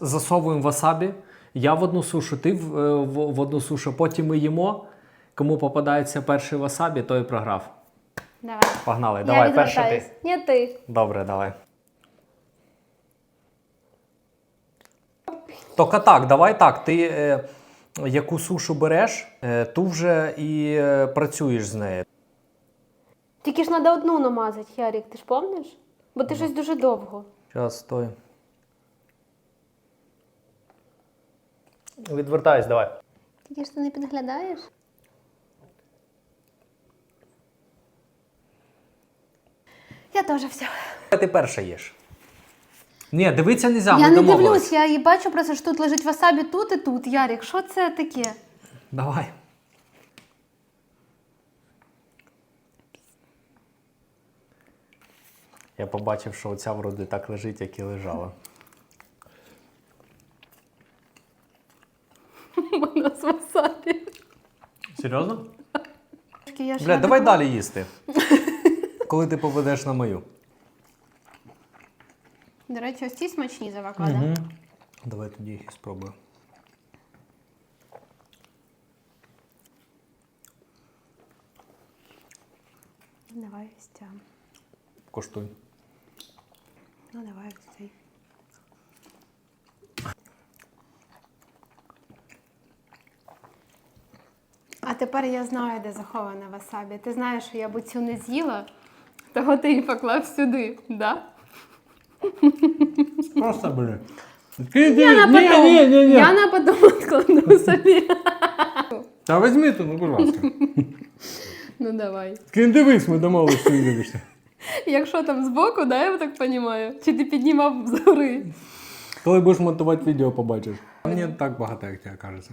Засовуємо васабі. Я в одну сушу, ти в, е, в, в одну сушу. Потім ми їмо. Кому попадається перший васабі, той програв. Давай. Погнали, Я давай, відвертаюсь. ти. Ні, ти. Добре, давай. Тільки так, давай так. Ти е, яку сушу береш, е, ту вже і е, працюєш з нею. Тільки ж треба одну намазати, Ярік, ти ж помниш? Бо ти щось дуже довго. Зараз стой. Відвертаюсь, давай. Тільки ж ти не підглядаєш? Я теж все. Ти перша їш. Ні, дивитися не можна, я не дивлюсь, я і бачу просто, що тут лежить васабі тут і тут. Ярік, що це таке? Давай. Я побачив, що оця вроде так лежить, як і лежала. Вона з васабі. Серйозно? Я Бля, давай такому- далі їсти. Коли ти поведеш на мою. До речі, ось ці смачні з авокадо. Угу. Давай тоді їх і спробую. Давай ось ця. Коштуй. Ну, давай ось цей. Тепер я знаю, де захована васабі. Ти знаєш, що я б цю не з'їла, того ти її поклав сюди, да? Просто, блін. Я на потом. Я на потом відкладу собі. Та візьми тут, ну, будь ласка. Ну давай. Ким дивись, ми домовилися, що не дивишся. Якщо там збоку, да, я так розумію? Чи ти піднімав згори? Коли будеш монтувати відео, побачиш. Мені так багато, як тебе кажеться.